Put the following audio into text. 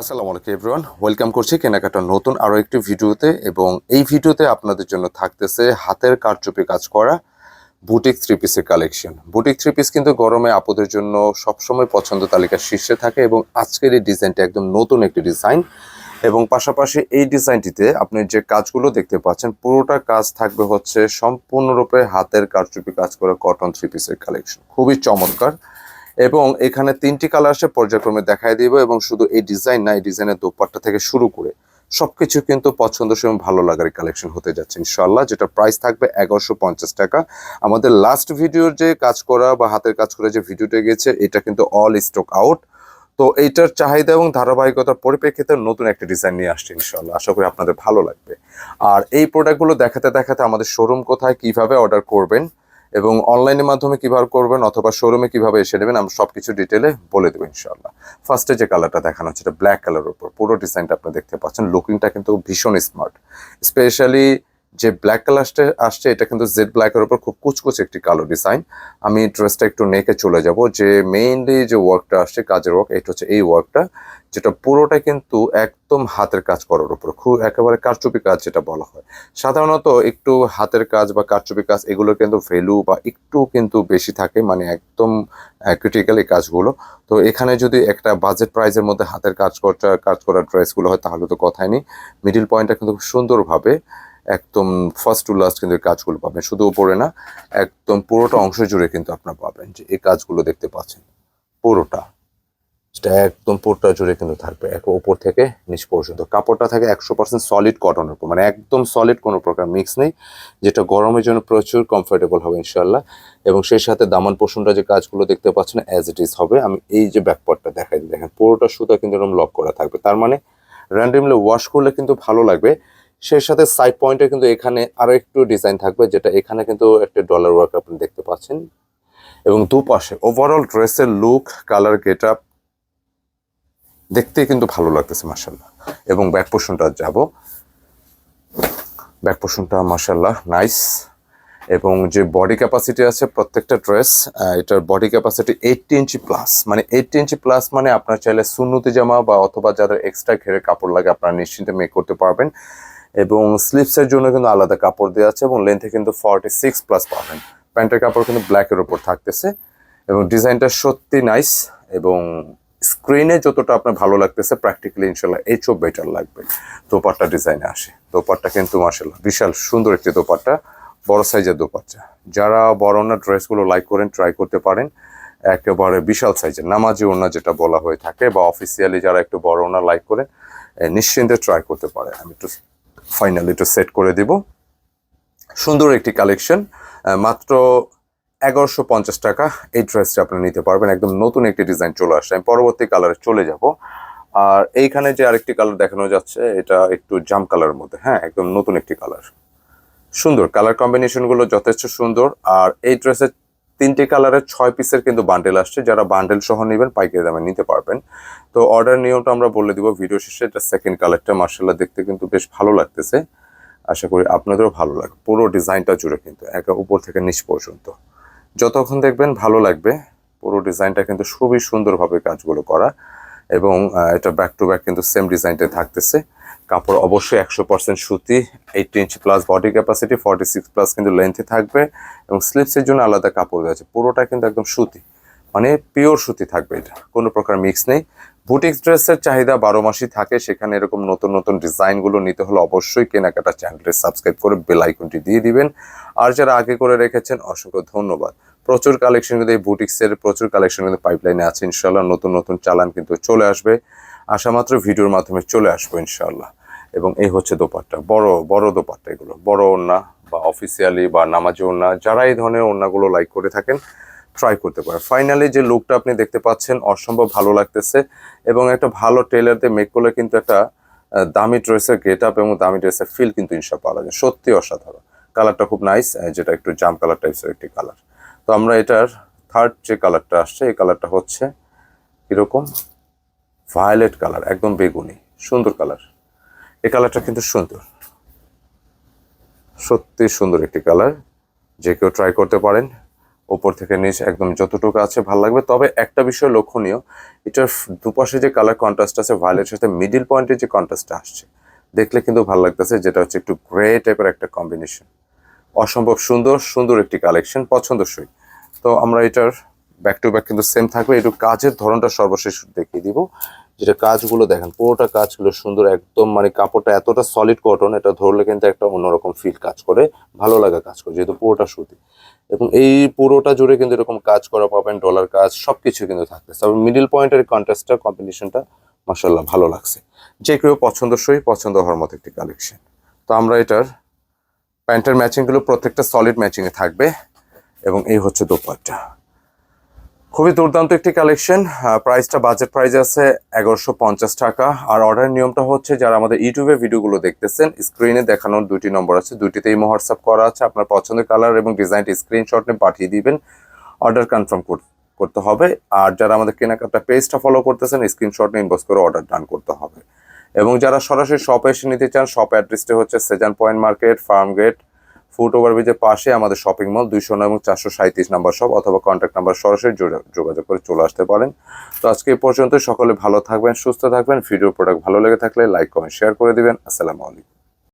আসসালামু আলাইকুম everyone welcome করছি কেনাকাটার নতুন আরও একটি ভিডিওতে এবং এই ভিডিওতে আপনাদের জন্য থাকতেছে হাতের কারচুপি কাজ করা বুটিক থ্রি পিসের কালেকশন বুটিক থ্রি পিস কিন্তু গরমে আপুদের জন্য সবসময় পছন্দ তালিকার শীর্ষে থাকে এবং আজকের এই ডিজাইনটা একদম নতুন একটি ডিজাইন এবং পাশাপাশি এই ডিজাইনটিতে আপনি যে কাজগুলো দেখতে পাচ্ছেন, পুরোটা কাজ থাকবে হচ্ছে সম্পূর্ণরূপে হাতের কারচুপি কাজ করা কটন থ্রি পিসের কালেকশন খুবই চমৎকার। এবং এখানে তিনটি কালার আসে, পর্যায়ক্রমে দেখাই দিব এবং শুধু এই ডিজাইন না, এই ডিজাইনের দোপাট্টা থেকে শুরু করে সবকিছু কিন্তু পছন্দসই এবং ভালো লাগার কালেকশন হতে যাচ্ছে ইনশাল্লাহ যেটা প্রাইস থাকবে এগারোশো পঞ্চাশ টাকা। আমাদের লাস্ট ভিডিওর যে কাজ করা বা হাতের কাজ করা যে ভিডিওটা গেছে এটা কিন্তু অল স্টক আউট তো এইটার চাহিদা এবং ধারাবাহিকতার পরিপ্রেক্ষিতে নতুন একটা ডিজাইন নিয়ে আসছে ইনশাল্লাহ আশা করি আপনাদের ভালো লাগবে। আর এই প্রোডাক্টগুলো দেখাতে দেখাতে আমাদের শোরুম কোথায়, কীভাবে অর্ডার করবেন এবং অনলাইনের মাধ্যমে কীভাবে করবেন অথবা শোরুমে কীভাবে এসে নেবেন আমরা সব কিছু ডিটেলে বলে দেবো ইনশাল্লাহ ফার্স্টে যে কালারটা দেখানো হচ্ছে, এটা ব্ল্যাক কালারের উপর। পুরো ডিজাইনটা আপনি দেখতে পাচ্ছেন। লুকিংটা কিন্তু ভীষণ স্মার্ট স্পেশালি যে ব্ল্যাক কালারটা আসছে এটা কিন্তু জেড ব্ল্যাকের উপর খুব কুচকুচ একটি কালো ডিজাইন আমি ড্রেসটা একটু নেকে চলে যাব। যে মেইনলি যে ওয়ার্কটা আসছে, কাজের ওয়ার্ক এটা হচ্ছে এই ওয়ার্কটা যেটা পুরোটা কিন্তু একদম হাতের কাজ করার উপর, খুব একেবারে কারচুপি কাজ যেটা বলা হয়। সাধারণত একটু হাতের কাজ বা কারচুপি কাজ, এগুলো কিন্তু ভ্যালু বা একটু কিন্তু বেশি থাকে মানে একদম ক্রিটিক্যাল এই কাজগুলো। তো এখানে যদি একটা বাজেট প্রাইজের মধ্যে হাতের কাজ করা কাজ করা ড্রেসগুলো হয়, তাহলে তো কথাই নেই। মিডিল পয়েন্টটা কিন্তু খুব সুন্দরভাবে একদম ফার্স্ট টু লাস্ট কিন্তু এই কাজগুলো পাবেন। শুধু উপরে না, একদম পুরোটা অংশ জুড়ে কিন্তু আপনারা পাবেন যে এই কাজগুলো দেখতে পাচ্ছেন। পুরোটা। সেটা একদম পুরোটা জুড়ে কিন্তু থাকবে। এক ওপর থেকে নিচ পর্যন্ত। কাপড়টা থাকে একশো পার্সেন্ট সলিড কটনের উপর। মানে একদম সলিড কোনো প্রকার মিক্স নেই, যেটা গরমের জন্য প্রচুর কমফোর্টেবল হবে ইনশাল্লাহ এবং সেই সাথে দামান পোষণটা যে কাজগুলো দেখতে পাচ্ছেন অ্যাজ ইট ইজ হবে। আমি এই যে ব্যাকপার্টটা দেখাই দিই, দেখেন, পুরোটা সুতা কিন্তু এরকম লক করা থাকবে। তার মানে র্যান্ডমলি ওয়াশ করলে কিন্তু ভালো লাগবে। সেই সাথে সাইড পয়েন্টে কিন্তু এখানে আরও একটু ডিজাইন থাকবে, যেটা এখানে কিন্তু একটা ডলার ওয়ার্ক আপনি দেখতে পাচ্ছেন। এবং দুপাশে ওভারঅল ড্রেসের লুক কালার গেট আপ দেখতে কিন্তু ভালো লাগতেছে মাসাল্লাহ এবং ব্যাক পোর্শনটা যাব। ব্যাক পোর্শনটা মাসাল্লাহ নাইস এবং যে বডি ক্যাপাসিটি আছে প্রত্যেকটা ড্রেস এটার body capacity eighty inch plus মানে এইটটি ইঞ্চি প্লাস মানে আপনার চাইলে সুন্নতি জামা বা অথবা যাদের এক্সট্রা ঘেরে কাপড় লাগে আপনারা নিশ্চিন্তে মেক করতে পারবেন। এবং স্লিপসের জন্য কিন্তু আলাদা কাপড় দেওয়া আছে এবং লেন্থে কিন্তু ফর্টি সিক্স প্লাস পাবেন। প্যান্টের কাপড় কিন্তু ব্ল্যাকের ওপর থাকতেছে। এবং ডিজাইনটা সত্যি নাইস এবং স্ক্রিনে যতটা আপনার ভালো লাগতেছে প্র্যাকটিক্যালি ইনশাল্লাহ এই চোখ বেটার লাগবে। দোপাট্টা ডিজাইনে আসে। দোপাট্টা কিন্তু মার্শাল্লাহ বিশাল সুন্দর একটি দোপাট্টা, বড় সাইজের দোপাট্টা। যারা বড় না ড্রেসগুলো লাইক করেন ট্রাই করতে পারেন। একেবারে বিশাল সাইজের নামাজি ওনা যেটা বলা হয়ে থাকে, বা অফিসিয়ালি যারা একটু বড় ওনা লাইক করেন নিশ্চিন্তে ট্রাই করতে পারে। আমি একটু ফাইনালি একটু সেট করে দিব। সুন্দর একটি কালেকশন মাত্র এগারোশো পঞ্চাশ টাকা এই ড্রেসটা আপনি নিতে পারবেন। একদম নতুন একটি ডিজাইন চলে আসছে। আমি পরবর্তী কালারে চলে যাব। আর এইখানে যে আরেকটি কালার দেখানো যাচ্ছে, এটা একটু জাম কালারের মধ্যে। হ্যাঁ একদম নতুন একটি কালার। সুন্দর। কালার কম্বিনেশনগুলো যথেষ্ট সুন্দর। আর এই ড্রেসের তিনটি কালারের ছয় পিসের কিন্তু বান্ডেল আসছে। যারা বান্ডেল সহ নেবেন, পাইকারি দামে নিতে পারবেন। তো অর্ডার নিয়মটা আমরা বলে দিব ভিডিও শেষে। এটা সেকেন্ড কালারটা মার্শাল্লাহ দেখতে কিন্তু বেশ ভালো লাগতেছে। আশা করি আপনাদেরও ভালো লাগবে। পুরো ডিজাইনটা জুড়ে কিন্তু, একা উপর থেকে নিচ পর্যন্ত। যতক্ষণ দেখবেন ভালো লাগবে, পুরো ডিজাইনটা কিন্তু খুবই সুন্দরভাবে কাজগুলো করা এবং এটা ব্যাক টু ব্যাক কিন্তু সেম ডিজাইনটা থাকতেছে। কাপড় অবশ্যই একশো পার্সেন্ট সুতি eight inch plus body capacity forty six plus কিন্তু লেন্থে থাকবে এবং স্লিপসের জন্য আলাদা কাপড় রয়েছে। পুরোটা কিন্তু একদম সুতি মানে পিওর সুতি থাকবে এটা। কোনো প্রকার মিক্স নেই। বুটিক ড্রেসের চাহিদা বারো মাসই থাকে, সেখানে এরকম নতুন নতুন ডিজাইনগুলো নিতে হলে অবশ্যই কেনাকাটা চ্যানেলটি সাবস্ক্রাইব করে বেল আইকনটি দিয়ে দিবেন। আর যারা আগে করে রেখেছেন, অসংখ্য ধন্যবাদ। প্রচুর কালেকশন কিন্তু এই বুটিক্সের, প্রচুর কালেকশন কিন্তু পাইপলাইনে আছে ইনশাল্লাহ নতুন নতুন চালান কিন্তু চলে আসবে। আসা মাত্র ভিডিওর মাধ্যমে চলে আসব ইনশাল্লাহ এবং এই হচ্ছে দোপাট্টা, বড় বড় দোপাট্টা এগুলো, বড় ওড়না বা অফিসিয়ালি বা নামাজি ওড়না, যারা এই ধরনের ওড়নাগুলো লাইক করে থাকেন ট্রাই করতে পারেন। ফাইনালি যে লুকটা আপনি দেখতে পাচ্ছেন, অসম্ভব ভালো লাগতেছে এবং একটা ভালো টেলার দিয়ে মেক করলে কিন্তু একটা দামি ড্রেসের গেট আপ এবং দামি ড্রেসের ফিল কিন্তু ইনশা পাওয়া যায়। সত্যি অসাধারণ। কালারটা খুব নাইস যেটা একটু জাম কালার টাইপসের একটি কালার তো আমরা এটার থার্ড যে কালারটা আসছে, এই কালারটা হচ্ছে কীরকম? ভায়োলেট কালার একদম বেগুনি, সুন্দর কালার এই কালারটা কিন্তু সুন্দর। সত্যি সুন্দর একটি কালার যে কেউ ট্রাই করতে পারেন উপর থেকে নিচ, একদম যতটুকু আছে, ভালো লাগবে। তবে একটা বিষয় লক্ষণীয়, এটার দুপাশে যে কালার কন্ট্রাস্ট আছে ভায়োলেটের সাথে মিডিল পয়েন্টে যে কন্ট্রাস্টটা আসছে, দেখলে কিন্তু ভালো লাগতেছে, যেটা হচ্ছে একটু গ্রে টাইপের একটা কম্বিনেশন অসম্ভব সুন্দর সুন্দর একটি কালেকশন পছন্দসই। তো আমরা এটার ব্যাক টু ব্যাক কিন্তু সেম থাকবে, একটু কাজের ধরনটা সর্বশেষ দেখিয়ে দিব। যেটা কাজগুলো দেখেন, পুরোটা কাজগুলো সুন্দর, একদম মানে কাপড়টা এতটা সলিড কটন এটা ধরলে কিন্তু একটা অন্যরকম ফিল কাজ করে, ভালো লাগা কাজ করে, যেহেতু পুরোটা সুতি। এবং এই পুরোটা জুড়ে কিন্তু এরকম কাজ করা পাবেন ডলার কাজ, সবকিছু কিন্তু থাকতেছে তবে মিডিল পয়েন্টের কন্ট্রাস্টটা কম্বিনেশনটা মাসাল্লাহ ভালো লাগছে। যে কেউ পছন্দসই, পছন্দ হওয়ার মতো একটি কালেকশন তো আমরা এটার প্যান্টের ম্যাচিংগুলো প্রত্যেকটা সলিড ম্যাচিংয়ে থাকবে। এবং এই হচ্ছে দোপাট্টা। খুবই দুর্দান্ত একটি কালেকশন। প্রাইসটা বাজেট প্রাইস আছে এগারোশো পঞ্চাশ টাকা। আর অর্ডার নিয়মটা হচ্ছে, যারা আমাদের ইউটিউবে ভিডিওগুলো দেখতেছেন স্ক্রিনে দেখানোর দুটি নম্বর আছে। দুটিতেই হোয়াটসঅ্যাপ করা আছে। আপনার পছন্দের কালার এবং ডিজাইনটি স্ক্রিনশট নিয়ে পাঠিয়ে দিবেন। অর্ডার কনফার্ম করতে হবে। আর যারা আমাদের কেনাকাটা পেজটা ফলো করতেছেন স্ক্রিনশট নিয়ে ইনবক্স করে অর্ডার ডান করতে হবে। এবং যারা সরাসরি শপে এসে নিতে চান শপ অ্যাড্রেসটা হচ্ছে Sezan point market Farmgate foot ওভারব্রিজের পাশে আমাদের শপিং মল দুইশো নয় এবং চারশো সাঁত্রিশ নাম্বার সব অথবা কন্ট্যাক্ট নাম্বার সরাসরি যোগা- যোগাযোগ করে চলে আসতে পারেন। তো আজকে এই পর্যন্ত সকলে ভালো থাকবেন, সুস্থ থাকবেন। ভিডিও প্রোডাক্ট ভালো লেগে থাকলে লাইক কমেন্ট শেয়ার করে দিবেন। আসসালামু আলাইকুম।